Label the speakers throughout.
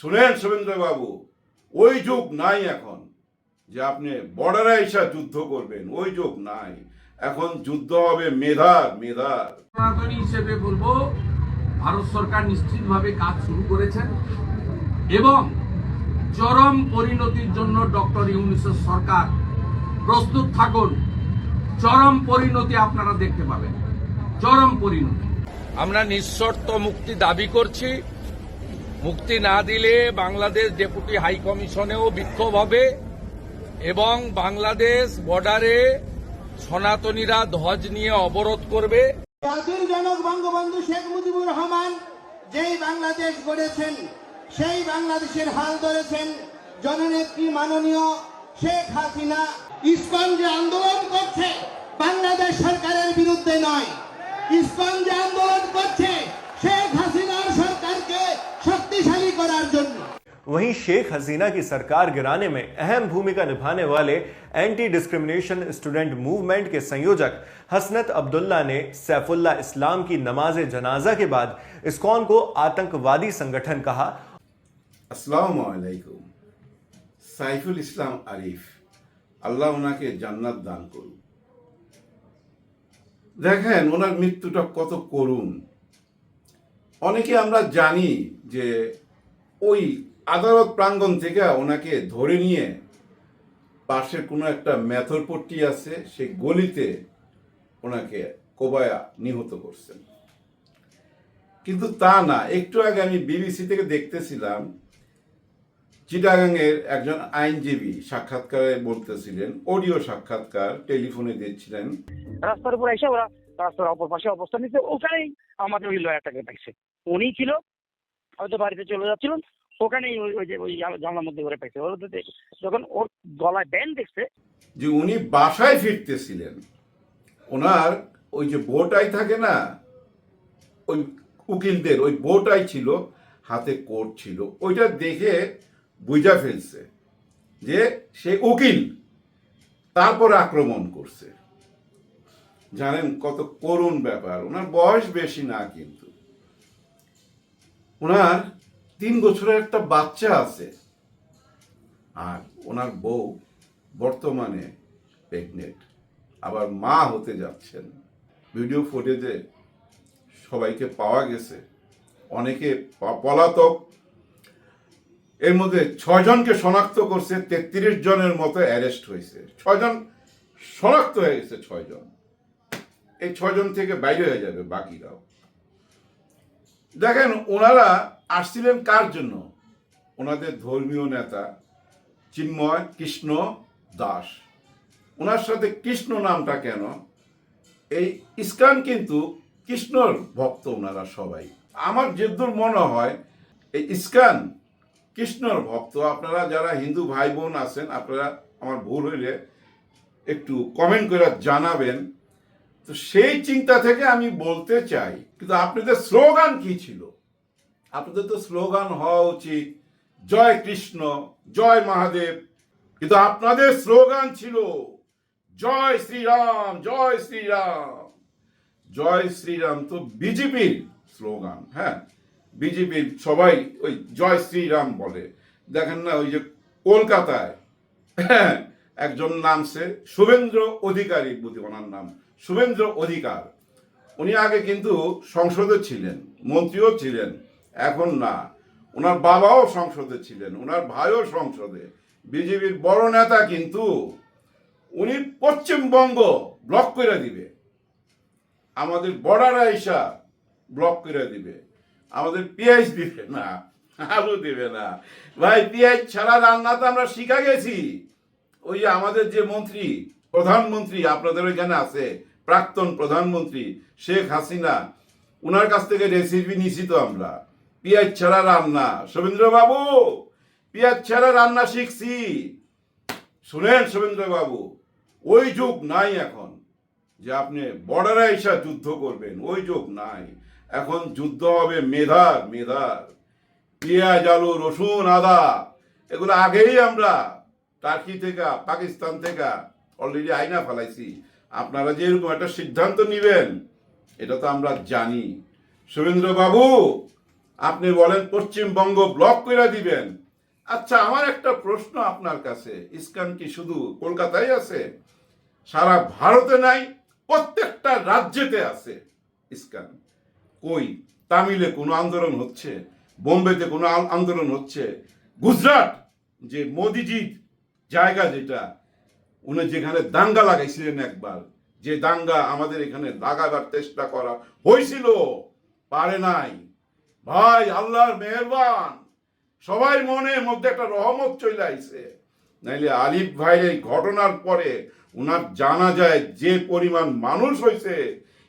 Speaker 1: শুনেন শুভেন্দ্র বাবু ওই যুগ নাই এখন যে আপনি বর্ডারে এসে যুদ্ধ করবেন ওই যুগ নাই। এখন যুদ্ধ হবে মেধার মেধার।
Speaker 2: সনাতনী হিসেবে বলব ভারত সরকার নিশ্চিতভাবে কাজ শুরু করেছেন এবং চরম পরিণতির জন্য ডক্টর ইউনিসের সরকার প্রস্তুত থাকুন। চরম পরিণতি আপনারা দেখতে পাবেন। চরম পরিণতি। আমরা নিঃশর্ত মুক্তি দাবি করছি। মুক্তি না দিলে বাংলাদেশ ডেপুটি হাই কমিশনেও বিক্ষোভ হবে এবং বাংলাদেশ বর্ডারে সনাতনীরা ধ্বজ নিয়ে অবরোধ করবে।
Speaker 3: জাতির জনক বঙ্গবন্ধু শেখ মুজিবুর রহমান যেই বাংলাদেশ গড়েছেন, সেই বাংলাদেশের হাল ধরেছেন জননেত্রী মাননীয় শেখ হাসিনা। ইসকন যে আন্দোলন করছে বাংলাদেশ সরকারের বিরুদ্ধে নয়। ইসকন যে আন্দোলন করছে শেখ হাসিনার শক্তিশালী করার জন্য
Speaker 4: वहीं शेख हसीना की सरकार गिराने में अहम भूमिका निभाने वाले एंटी डिस्क्रिमिनेशन स्टूडेंट मूवमेंट के संयोजक हसनत अब्दुल्ला ने सैफुल्ला इस्लाम की नमाज जनाजा के बाद इस्कॉन को आतंकवादी संगठन कहा
Speaker 1: আসসালামু আলাইকুম সাইফুল ইসলাম আরিফ আল্লাহ ওনাকে জান্নাত দান করুন দেখেন ওনার মৃত্যুটা কত করুণ অনেকে আমরা জানি যে ওই আদালত প্রাঙ্গণ থেকে ওনাকে ধরে নিয়ে পাশের কোনো একটা মেথরপট্টি আছে সে গলিতে ওনাকে কোবায়া নিহত করছেন। কিন্তু তা না, একটু আগে আমি বিবিসি থেকে দেখতেছিলাম, চিটাগাংয়ের একজন আইনজীবী সাক্ষাৎকারে বলতেছিলেন, অডিও সাক্ষাৎকার টেলিফোনে দিচ্ছিলেন।
Speaker 5: রাস্তার উপর এসে ওরা, রাস্তার অপর পাশে অবস্থান নিচ্ছে ওখানেই আমাদের ওই লয়ারটাকে পাইছে উনি ছিল। হয়তো বাড়িতে চলে যাচ্ছিলেন ওখানেই ওই ওই যে ওই জানলার মধ্যে করে পাইছে ওর যখন ওর গলায় ব্যান্ড দেখছে
Speaker 1: যে উনি বাসায় ফিরতেছিলেন। ওনার ওই যে বোটাই থাকে না, ওই উকিলদের, ওই বোটাই ছিল, হাতে কোট ছিল। ওইটা দেখে বুঝা ফেলছে যে সে উকিল। তারপর আক্রমণ করছে। জানেন কত করুণ ব্যাপার। ওনার বয়স বেশি না কিন্তু। ওনার তিন বছরের একটা বাচ্চা আছে। আর ওনার বউ বর্তমানে প্রেগনেন্ট। আবার মা হতে যাচ্ছেন। ভিডিও ফুটেজে সবাইকে পাওয়া গেছে। অনেকে পলাতক। এর মধ্যে ছয়জনকে শনাক্ত করছে, তেত্রিশ জনের মতো অ্যারেস্ট হয়েছে। ছয়জন শনাক্ত হয়ে গেছে, ছয়জন। এই ছয়জন থেকে বাইরে হয়ে যাবে বাকিরাও। দেখেন, ওনারা আসছিলেন কার জন্য? ওনাদের ধর্মীয় নেতা চিন্ময় কৃষ্ণ দাস। ওনার সাথে কৃষ্ণ নামটা কেন? এই ইস্কান কিন্তু কৃষ্ণর ভক্ত ওনারা সবাই। আমার যেদূর মনে হয়, এই ইস্কান কৃষ্ণর ভক্ত। আপনারা যারা হিন্দু ভাই বোন আছেন, আপনারা আমার ভুল হইলে একটু কমেন্ট করে জানাবেন। তো সেই চিন্তা থেকে আমি বলতে চাই কিন্তু আপনাদের স্লোগান কি ছিল? আপনাদের তো স্লোগান হওয়া উচিত জয় কৃষ্ণ জয় মহাদেব। কিন্তু আপনাদের স্লোগান ছিল জয় শ্রীরাম জয় শ্রীরাম। জয় শ্রীরাম তো বিজেপির স্লোগান হ্যাঁ? বিজেপির সবাই ওই জয় শ্রীরাম বলে। দেখেন না ওই যে কলকাতায় হ্যাঁ, একজন নামছে শুভেন্দ্র অধিকারী বুঝি ওনার নাম। শুভেন্দ্র অধিকার। উনি আগে কিন্তু সংসদে ছিলেন, মন্ত্রীও ছিলেন, এখন না। ওনার বাবাও সংসদে ছিলেন ওনার ভাইও সংসদে। বিজেপির বড় নেতা কিন্তু উনি পশ্চিমবঙ্গ ব্লক করে দিবে। আমাদের বর্ডার আইসা ব্লক করে দিবে। আমাদের পেঁয়াজ দিবে না, আলু দিবে না। ভাই পেঁয়াজ ছাড়া রান্না তো আমরা শিখা গেছি। ওই আমাদের যে মন্ত্রী, প্রধানমন্ত্রী আপনাদের ওইখানে আছে প্রাক্তন প্রধানমন্ত্রী শেখ হাসিনা ওনার কাছ থেকে রেসিপি নিছি তো আমরা। পেঁয়াজ ছাড়া রান্না। বাবু পেঁয়াজ ছাড়া রান্না শিখছি। শুনেন বাবু ওই যুগ নাই এখন যে আপনি বর্ডারে এসে যুদ্ধ করবেন। ওই যুগ নাই। এখন যুদ্ধ হবে মেধার মেধার। পেঁয়াজ, আলু, রসুন, আদা, এগুলো আগেই আমরা টার্কি থেকে, পাকিস্তান থেকে অলরেডি আইনা ফেলাইছি। আপনারা যে এরকম একটা সিদ্ধান্ত নেবেন, এটা তো আমরা জানি। শুভেন্দ্র বাবু আপনি বলেন পশ্চিমবঙ্গ ব্লক করে দিবেন। আচ্ছা আমার একটা প্রশ্ন আপনার কাছে। ইস্কান কি শুধু কলকাতায় আছে? সারা ভারতে নাই, প্রত্যেকটা রাজ্যেতে আছে ইস্কান। কই? তামিলে কোনো আন্দোলন হচ্ছে? বোম্বেতে কোনো আন্দোলন হচ্ছে? গুজরাট যে মোদিজির জায়গা যেটা উনি যেখানে দাঙ্গা লাগাইছিলেন একবার, যে দাঙ্গা আমাদের এখানে লাগাবার চেষ্টা করা হয়েছিল পারে নাই। ভাই, আল্লাহর মেহরবান। সবাই মনের মধ্যে একটা রহমত চলে আইছে। নাইলে আলিফ ভাইয়ের এই ঘটনার পরে ওনার জানা যায় যে পরিমাণ মানুষ হয়েছে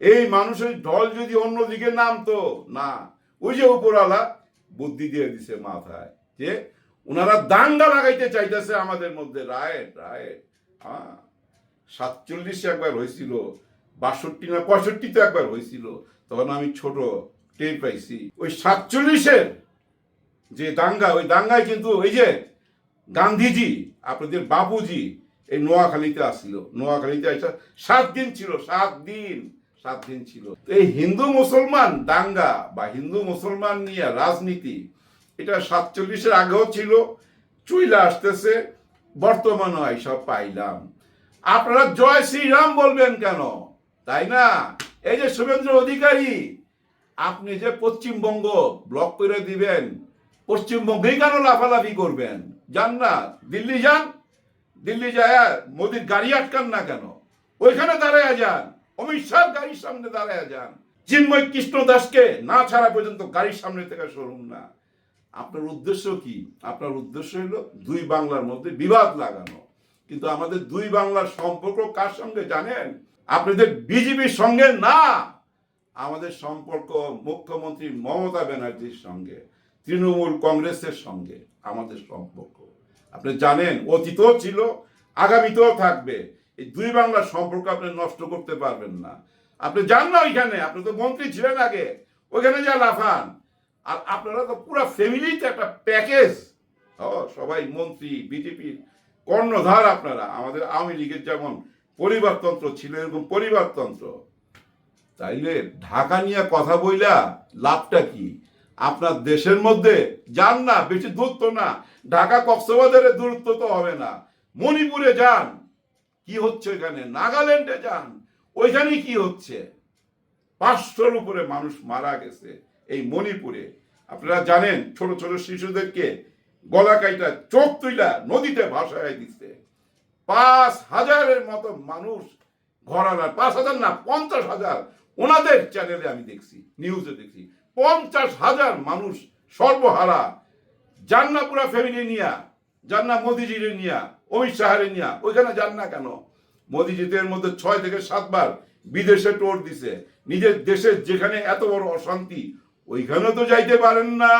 Speaker 1: এই মানুষের ঢল যদি অন্যদিকে নামতো, না, ওই যে উপরওয়ালা বুদ্ধি দিয়ে দিছে মাথায়, যে ওনারা দাঙ্গা লাগাইতে চাইতেছে আমাদের মধ্যে রায় রায় হ্যাঁ? সাতচল্লিশে একবার হয়েছিল, বাষট্টি না পঁয়ষট্টিতে একবার হয়েছিল, তখন আমি ছোট টের পাইছি। ওই সাতচল্লিশের যে দাঙ্গা, ওই দাঙ্গায় কিন্তু ওই যে গান্ধীজি, আপনাদের বাবুজি এই নোয়াখালীতে আসছিল। নোয়াখালীতে এসে সাত দিন ছিল, সাত দিন সাত দিন ছিল। এই হিন্দু মুসলমান দাঙ্গা বা হিন্দু মুসলমান নিয়ে রাজনীতি, এটা সাতচল্লিশের আগেও ছিল, চুইলা আসতেছে বর্তমানও সব পাইলাম। আপনারা জয় শ্রীরাম বলবেন কেন? তাই না? এই যে শুভেন্দ্র অধিকারী, আপনি যে পশ্চিমবঙ্গ ব্লক করে দিবেন পশ্চিমবঙ্গেই কেন লাফালাফি করবেন? যান না, দিল্লি যান। দিল্লি যায়, মোদির গাড়ি আটকান না কেন? ওইখানে দাঁড়ায় যান। অমিত শাহ গাড়ির সামনে দাঁড়ায় যান। চিন্ময় কৃষ্ণ দাসকে না ছাড়া পর্যন্ত গাড়ির সামনে থেকে সরুন না। আপনার উদ্দেশ্য কি? আপনার উদ্দেশ্য হলো দুই বাংলার মধ্যে বিবাদ লাগানো। কিন্তু আমাদের দুই বাংলার সম্পর্ক কার সঙ্গে জানেন? আপনাদের বিজেপির সঙ্গে না। আমাদের সম্পর্ক মুখ্যমন্ত্রী মমতা ব্যানার্জির সঙ্গে, তৃণমূল কংগ্রেসের সঙ্গে আমাদের সম্পর্ক। আপনি জানেন, অতীতও ছিল, আগামীতেও থাকবে। এই দুই বাংলার সম্পর্ক আপনি নষ্ট করতে পারবেন না। আপনি যান না ওইখানে, আপনি তো মন্ত্রী ছিলেন আগে। ওইখানে যা লাফান। আর আপনারা তো পুরো ফ্যামিলিতে একটা প্যাকেজ। সবাই মন্ত্রী বিজেপির কর্ণধার আপনারা। আমাদের আওয়ামী লীগের যেমন পরিবারতন্ত্র ছিল, এরকম পরিবারতন্ত্র। তাইলে ঢাকা নিয়ে কথা বইলা লাভটা কি? আপনার দেশের মধ্যে যান না, বেশি দূরত্ব না। ঢাকা কক্সবাজারের দূরত্ব তো হবে না। মণিপুরে যান, কি হচ্ছে এখানে নাগাল্যান্ডে যান, ওইখানে কি হচ্ছে? পাঁচশোর উপরে মানুষ মারা গেছে। এই মণিপুরে। আপনারা জানেন, ছোট ছোট শিশুদেরকে গলা কাইটা, চোখ তুইলা নদীতে ভাসায় দিচ্ছে পাঁচ হাজারের মতো মানুষ ঘরানার পাঁচ হাজার না, পঞ্চাশ হাজার। ওনাদের চ্যানেলে আমি দেখছি নিউজে দেখছি। পঞ্চাশ হাজার মানুষ সর্বহারা। জান্নাপুরা ফ্যামিলি নিয়া, জান্না মোদিজিরে নিয়া, অমিত শাহরে নিয়া, ওইখানে যান না কেন? মোদিজিদের মধ্যে ছয় থেকে সাতবার বিদেশে টোর দিছে। নিজের দেশের যেখানে এত বড় অশান্তি ওইখানেও তো যাইতে পারেন না।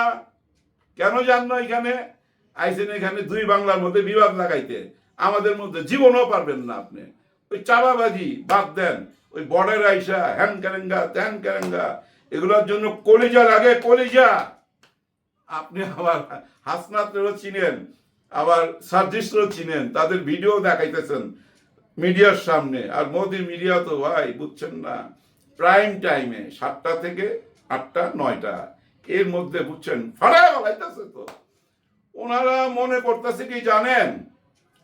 Speaker 1: কেন যান না এখানে আইসেন এখানে দুই বাংলার মধ্যে বিবাদ লাগাইতে। আমাদের মধ্যে জীবনও পারবেন না আপনি। ওই চাপাবাজি বাদ দেন। ওই বর্ডার আইসা হ্যান ক্যারেঙ্গা, ত্যান ক্যারেঙ্গা, এগুলোর জন্য কলিজা লাগে, কলিজা। আপনি আবার হাসনাতরেও চিনেন, আবার সার্জিসও চিনেন, তাদের ভিডিও দেখাইতেছেন মিডিয়ার সামনে। আর মোদি মিডিয়া তো ভাই, বুঝছেন না, প্রাইম টাইমে সাতটা থেকে আটটা, নয়টা। এর মধ্যে বুঝছেন বলাইতেছে তো। ওনারা মনে করতেছে কি জানেন?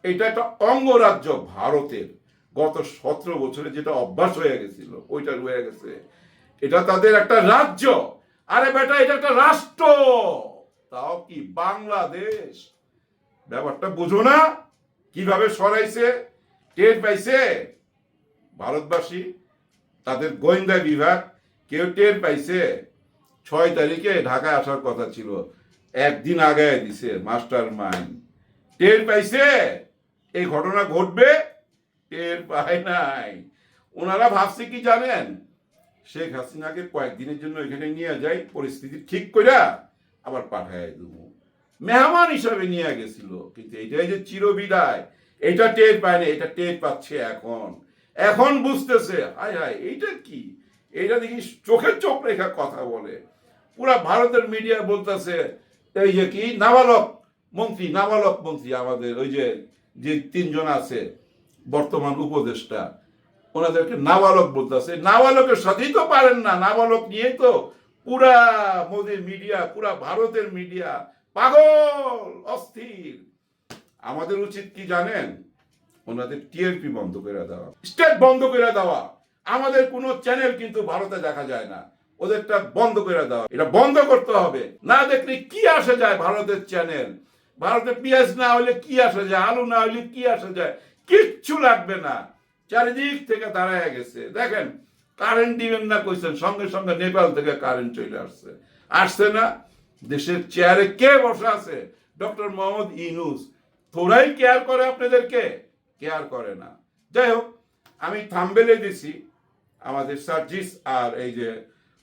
Speaker 1: এটা একটা অঙ্গরাজ্য ভারতের। গত সতেরো বছরে যেটা অভ্যাস হয়ে গেছিল, ওইটা রয়ে গেছে। এটা তাদের একটা রাজ্য। আরে বেটা, এটা একটা রাষ্ট্র। তাও কি বাংলাদেশ? ব্যাপারটা বুঝো না। কীভাবে সরাইছে? টের পাইছে? ভারতবাসী, তাদের গোয়েন্দা বিভাগ কেউ টের পাইছে, ছয় তারিখে ঢাকায় আসার কথা ছিল। একদিন আগে দিছে মাস্টার মাইন্ড। টের পাইছে? এই ঘটনা ঘটবে? টের পায় নাই। ওনারা ভাবছে কি জানেন? শেখ হাসিনাকে কয়েকদিনের জন্য এখানে নিয়ে যাই পরিস্থিতি ঠিক কইরা আবার পাঠায় দেবো। মেহমান হিসাবে নিয়ে গেছিল, কিন্তু এটাই যে চিরবিদায়, এটা টের পায় না এটা টের পাচ্ছে এখন। এখন বুঝতেছে, হায় হায়, এইটা কি? এইটা দেখি চোখের চোখ রেখা কথা বলে। পুরা ভারতের মিডিয়া বলতেছে, এই কি? নাবালক মন্ত্রী নাবালক মন্ত্রী আমাদের, ওই যে যে তিনজন আছে, বর্তমান উপদেষ্টা, ওনাদেরকে নাবালক বলতেছে। নাবালকের সাথেই তো পারেন না, নাবালক নিয়েই তো পুরা মোদীর মিডিয়া পুরা ভারতের মিডিয়া পাগল, অস্থির। আমাদের উচিত কি জানেন? ওনাদের টিআরপি বন্ধ করে দেওয়া। স্টেট বন্ধ করে দেওয়া। আমাদের কোনো চ্যানেল কিন্তু ভারতে দেখা যায় না। ওদেরটা বন্ধ করে দেওয়া এটা বন্ধ করতে হবে। না দেখলে কি আসে যায় ভারতের চ্যানেল ভারতে পেঁয়াজ না হলে কি আসে যায়? আলু না হলে কি আসে যায়? কিচ্ছু লাগবে না। চারিদিক থেকে দাঁড়ায় গেছে। দেখেন কারেন্ট দিবেন না কইছেন, সঙ্গে সঙ্গে নেপাল থেকে কারেন্ট চলে আসছে। আসছে না। দেশের চেয়ারে কে বসে আছে? ডক্টর মোহাম্মদ ইনুস তোরাই কেয়ার করে আপনাদেরকে? কেয়ার করে না। যাই হোক, আমি থাম্বেলে দিছি। আমাদের সার্জিস আর এই যে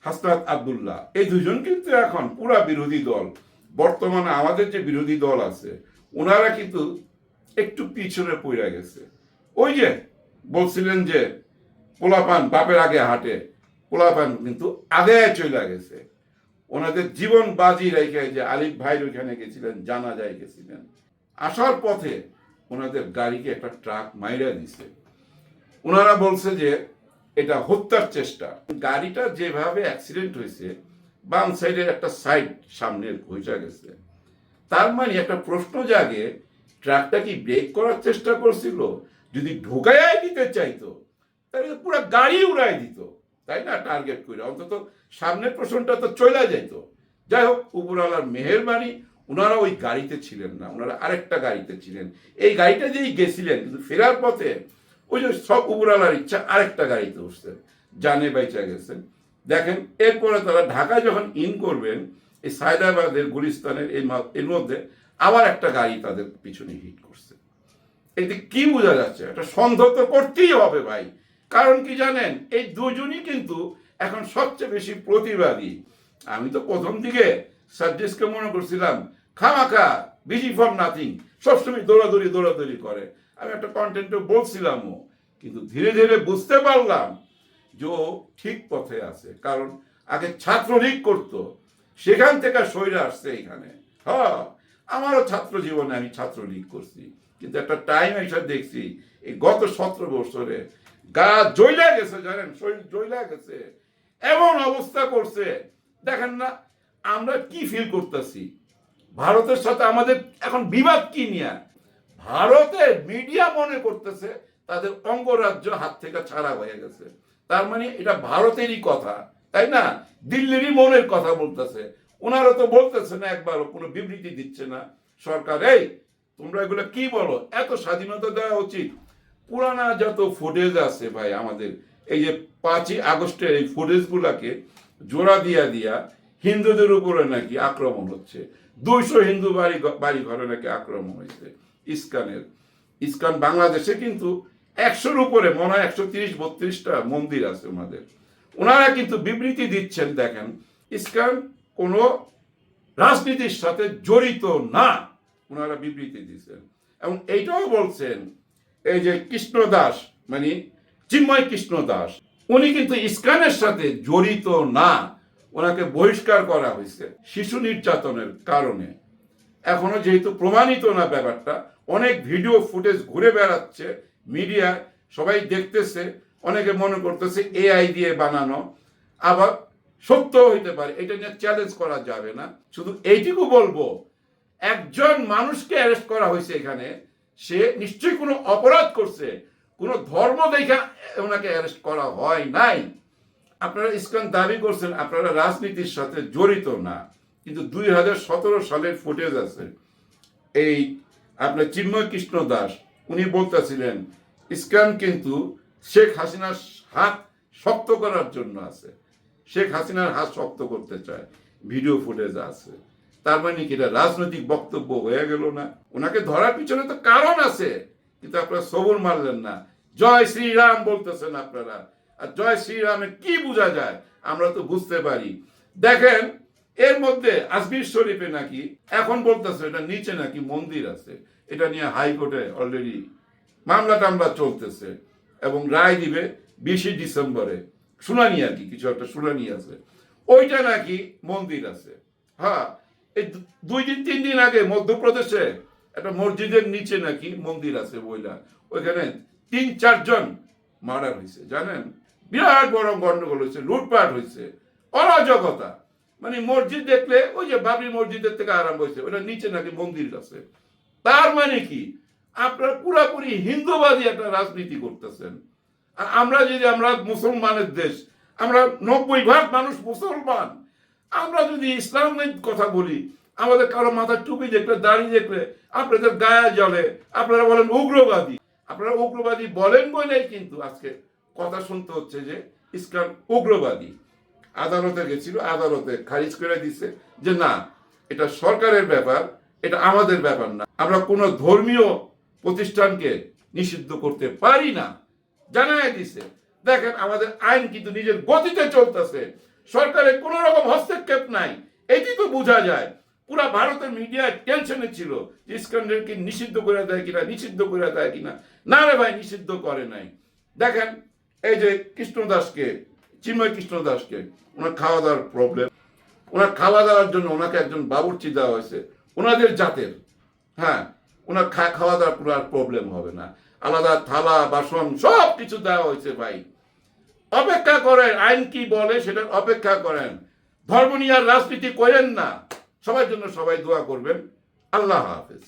Speaker 1: হাসনাত আবদুল্লাহ, এই দুজন কিন্তু এখন পুরা বিরোধী দল। বর্তমানে আমাদের যে বিরোধী দল আছে ওনারা কিন্তু একটু পিছনে পড়ে গেছে। ওই যে বলছিলেন যে পোলাপান বাপের আগে হাঁটে, পোলাপান কিন্তু আগে চলে গেছে। ওনাদের জীবন বাজি রেখে যে আলিফ ভাইয়ের ওইখানে গেছিলেন জানা যায় গেছিলেন। আসার পথে ওনাদের গাড়িকে একটা ট্রাক মাইরা দিছে। ওনারা বলছে যে এটা হত্যার চেষ্টা। গাড়িটা যেভাবে অ্যাক্সিডেন্ট হয়েছে, বাম সাইডের একটা সাইড সামনের ঘুষা গেছে। তার মানে একটা প্রশ্ন জাগে ট্রাকটা কি ব্রেক করার চেষ্টা করছিল? যদি ঢোকায় দিতে চাইতো, তাহলে পুরো গাড়ি উড়াই দিত। তাই না? টার্গেট করে অন্তত সামনের প্রশ্নটা তো চলে যাইতো। যাই হোক, উপরওয়ালার মেহেরবানি ওনারা ওই গাড়িতে ছিলেন না। ওনারা আরেকটা গাড়িতে ছিলেন। এই গাড়িটা যেই গেছিলেন, কিন্তু ফেরার পথে ওই যে সব উপরওয়ালার ইচ্ছা, আরেকটা গাড়িতে উঠছেন জানে বাইচা গেছেন দেখেন, এরপরে তারা ঢাকা যখন ইন করবেন, এই সায়দাবাদের গুলিস্তানের এই এর মধ্যে আবার একটা গাড়ি তাদের পিছনে হিট করছে। এতে কি বোঝা যাচ্ছে? একটা সন্দেহ তো করতেই হবে ভাই। কারণ কি জানেন, এই দুজনই কিন্তু এখন সবচেয়ে বেশি প্রতিবাদী। আমি তো প্রথম দিকে সার্জিসকে মনে করছিলাম, খামাখা, বিজি ফর নাথিং, সবসময় দৌড়াদৌড়ি দৌড়াদৌড়ি করে। আমি একটা কন্টেন্টে বলছিলামও, কিন্তু ধীরে ধীরে বুঝতে পারলাম যে ও ঠিক পথে আছে। কারণ আগে ছাত্রলীগ করতো, সেখান থেকে সইরে আসছে এখানে হ্যাঁ আমারও ছাত্র জীবনে আমি ছাত্রলীগ করছি, কিন্তু একটা টাইম এসে দেখছি, এই গত সতেরো বছরে গা জইলা গেছে, জানেন, শরীর জইলা গেছে, এমন অবস্থা করছে। দেখেন না, আমরা কি ফিল করতেছি? ভারতের সাথে আমাদের এখন বিবাদ কি নিয়ে? ভারতের মিডিয়া মনে করতেছে তাদের অঙ্গরাজ্য হাত থেকে ছাড়া হয়ে গেছে। তার মানে এটা ভারতেরই কথা, তাই না? দিল্লিরই মনের কথা বলতেছে। ওনারা তো বলতেছে না একবারও, কোনো বিবৃতি দিচ্ছে না। সরকার, এই, তোমরা এগুলো কি বলো? এত স্বাধীনতা দেওয়া উচিত। পুরানা যত ফুটেজ আছে ভাই আমাদের, এই যে পাঁচই আগস্টের এই ফুটেজগুলাকে জোড়া দিয়া দিয়া হিন্দুদের উপরে নাকি আক্রমণ হচ্ছে। দুইশো হিন্দু বাড়ি বাড়ি ঘরে নাকি আক্রমণ হয়েছে। ইস্কানের। ইস্কান বাংলাদেশে কিন্তু একশোর উপরে, মনে হয় একশো তিরিশ, বত্রিশটা মন্দির আছে ওনাদের। ওনারা কিন্তু বিবৃতি দিচ্ছেন, দেখেন, ইস্কান কোনো রাজনীতির সাথে জড়িত না, ওনারা বিবৃতি দিচ্ছেন। এবং এইটাও বলছেন, এই যে কৃষ্ণ দাস মানে চিন্ময় কৃষ্ণ দাস, উনি কিন্তু ইস্কানের সাথে জড়িত না, ওনাকে বহিষ্কার করা হয়েছে শিশু নির্যাতনের কারণে। এখনও যেহেতু প্রমাণিত না ব্যাপারটা, অনেক ভিডিও ফুটেজ ঘুরে বেড়াচ্ছে মিডিয়ায়, সবাই দেখতেছে, অনেকে মনে করতেছে এআই দিয়ে বানানো, আবার সত্য হইতে পারে, এটা নিয়ে চ্যালেঞ্জ করা যাবে না। শুধু এইটুকু বলব, একজন মানুষকে অ্যারেস্ট করা হয়েছে এখানে, সে নিশ্চয়ই কোনো অপরাধ করছে, কোনো ধর্ম দেখা ওনাকে অ্যারেস্ট করা হয় নাই। আপনারা ইসকান দাবি করছেন, আপনারা রাজনীতির সাথে জড়িত না। কিন্তু দুই হাজার সতেরো সালের ফুটেজ আছে। এই আপনার চিন্ময় কৃষ্ণ দাস, উনি বলতেছিলেন ইসকান কিন্তু শেখ হাসিনার হাত শক্ত করার জন্য আছে। শেখ হাসিনার হাত শক্ত করতে চায়। ভিডিও ফুটেজ আছে। তার মানে কি এটা রাজনৈতিক বক্তব্য হয়ে গেল না? ওনাকে ধরার পিছনে তো কারণ আছে। কিন্তু আপনারা সবর মারলেন না। জয় শ্রীরাম বলতেছেন আপনারা। আর জয় শ্রীরামের কি বোঝা যায়? আমরা তো বুঝতে পারি। দেখেন এর মধ্যে আজমির শরীফে নাকি, এখন বলতেছে এটা নিচে নাকি মন্দির আছে। এটা নিয়ে হাইকোর্টে অলরেডি মামলা টামলা চলতেছে এবং রায় দিবে বিশে ডিসেম্বরে। শুনানি আর কি, কিছু একটা শুনানি আছে। ওইটা নাকি মন্দির আছে। হ্যাঁ এই দুই দিন, তিন দিন আগে মধ্যপ্রদেশে একটা মসজিদের নিচে নাকি মন্দির আছে বইলা। ওইখানে তিন, চারজন মার্ডার হয়েছে জানেন? বিরাট বড় গন্ডগোল হয়েছে লুটপাট হয়েছে অরাজকতা। মানে মসজিদ দেখলে, ওই যে বাবরি মসজিদের থেকে আরম্ভ হয়েছে, ওটা নিচে নাকি মন্দির আছে। তার মানে কি? আপনারা পুরাপুরি হিন্দুবাদী একটা রাজনীতি করতেছেন। আমরা যদি আমরা মুসলমানের দেশ, আমরা নব্বই ভাগ মানুষ মুসলমান। আমরা যদি ইসলামের কথা বলি, আমাদের কারও মাথার টুপি দেখলে, দাড়ি দেখলে, আপনাদের গায়ে জলে, আপনারা বলেন উগ্রবাদী। আপনারা উগ্রবাদী বলেন বলেই কিন্তু আজকে কথা শুনতে হচ্ছে যে ইসলাম উগ্রবাদী। আদালতে গেছিল, আদালতে খারিজ করে দিছে যে না, এটা সরকারের ব্যাপার, এটা আমাদের ব্যাপার না। আমরা কোনো ধর্মীয় প্রতিষ্ঠানকে নিষিদ্ধ করতে পারি না। জানাই দিছে, দেখেন আমাদের আইন কিন্তু নিজের গতিতে চলতেছে। সরকারের কোন রকম হস্তক্ষেপ নাই। এটি তো বোঝা যায়, পুরা ভারতের মিডিয়া টেনশনে ছিল যে নিষিদ্ধ করে দেয় কিনা, নিষিদ্ধ করে দেয় কিনা। না রে ভাই, নিষিদ্ধ করে নাই। দেখেন, এই যে কৃষ্ণদাসকে চিন্ময় কৃষ্ণ দাসকে। ওনার খাওয়া দাওয়ার প্রবলেম ওনার খাওয়া দাওয়ার জন্য ওনাকে একজন বাবুর্চি দেওয়া হয়েছে। ওনাদের জাতের। হ্যাঁ ওনার খাওয়া দাওয়ার কোনো আর প্রবলেম হবে না। আলাদা থালা, বাসন সব কিছু দেওয়া হয়েছে ভাই। অপেক্ষা করেন, আইন কি বলে সেটা অপেক্ষা করেন। ধর্ম নিয়ে আর রাজনীতি করেন না। সবার জন্য সবাই দোয়া করবেন। আল্লাহ হাফেজ।